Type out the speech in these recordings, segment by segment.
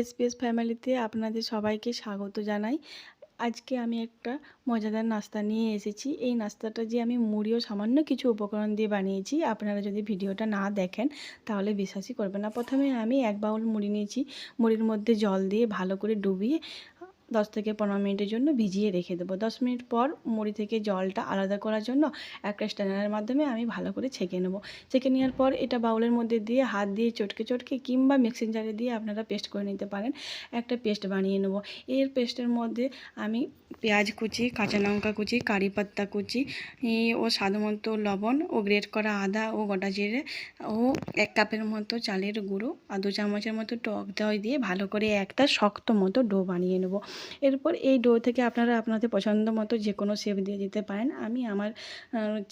SPS ফ্যামিলিতে আপনাদের সবাইকে স্বাগত জানাই। আজকে আমি একটা মজাদার নাস্তা নিয়ে এসেছি। এই নাস্তাটা যে আমি মুড়ি ও সামান্য কিছু উপকরণ দিয়ে বানিয়েছি, আপনারা যদি ভিডিওটা না দেখেন, তাহলে বিশ্বাসই করবেন না। প্রথমে আমি এক বাউল মুড়ি নিয়েছি। মুড়ির মধ্যে জল দিয়ে ভালো করে ডুবিয়ে দশ থেকে পনেরো মিনিটের জন্য ভিজিয়ে রেখে দেবো। দশ মিনিট পর মুড়ি থেকে জলটা আলাদা করার জন্য একটা স্ট্যান্ডারের মাধ্যমে আমি ভালো করে ছেঁকে নেব। ছেঁকে নেওয়ার পর এটা বাউলের মধ্যে দিয়ে হাত দিয়ে চটকে চটকে কিংবা মিক্সিং জারে দিয়ে আপনারা পেস্ট করে নিতে পারেন। একটা পেস্ট বানিয়ে নেব। এর পেস্টের মধ্যে আমি পেঁয়াজ কুচি, কাঁচা লঙ্কা কুচি, কারি পাত্তা কুচি ও স্বাদ মতো লবণ ও গ্রেট করা আদা ও গোটা জিরে ও এক কাপের মতো চালের গুঁড়ো আর দু চামচের মতো টক দই দিয়ে ভালো করে একটা শক্ত মতো ডো বানিয়ে নেব। এরপর এই ডো থেকে আপনারা আপনাদের পছন্দ মতো যে কোনো শেপ দিয়ে দিতে পারেন। আমি আমার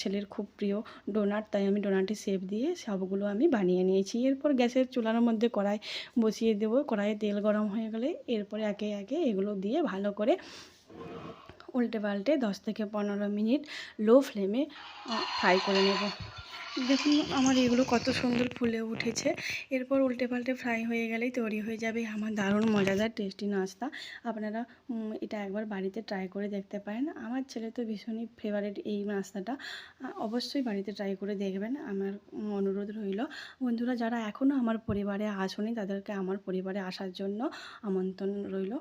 ছেলের খুব প্রিয় ডোনাট তাই আমি ডোনাটের শেপ দিয়ে সবগুলো আমি বানিয়ে নিয়েছি। এরপর গ্যাসের চুলার মধ্যে কড়াই বসিয়ে দেবো। কড়াইয়ে তেল গরম হয়ে গেলে এরপরে একে একে এগুলো দিয়ে ভালো করে উল্টে পাল্টে দশ থেকে পনেরো মিনিট লো ফ্লেমে ফ্রাই করে নেব। দেখুন, আমার এগুলো কত সুন্দর ফুলে উঠেছে। এরপর উল্টে পাল্টে ফ্রাই হয়ে গেলেই তৈরি হয়ে যাবে আমার দারুণ মজাদার টেস্টি নাস্তা। আপনারা এটা একবার বাড়িতে ট্রাই করে দেখতে পারেন। আমার ছেলে তো ভীষণই ফেভারিট এই নাস্তাটা। অবশ্যই বাড়িতে ট্রাই করে দেখবেন। আমার অনুরোধ রইল, বন্ধুরা যারা এখনও আমার পরিবারে আসনি, তাদেরকে আমার পরিবারে আসার জন্য আমন্ত্রণ রইল।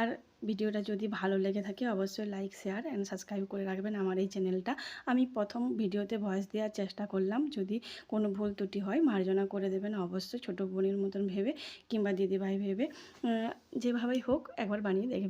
আর ভিডিওটা যদি ভালো লেগে থাকে অবশ্যই লাইক শেয়ার অ্যান্ড সাবস্ক্রাইব করে রাখবেন আমার এই চ্যানেলটা আমি প্রথম ভিডিওতে ভয়েস দেওয়ার চেষ্টা করলাম, যদি কোনো ভুল ত্রুটি হয় মার্জনা করে দেবেন অবশ্যই, ছোটো বোনের মতন ভেবে কিংবা দিদিভাই ভেবে যেভাবেই হোক একবার বানিয়ে দেখবেন।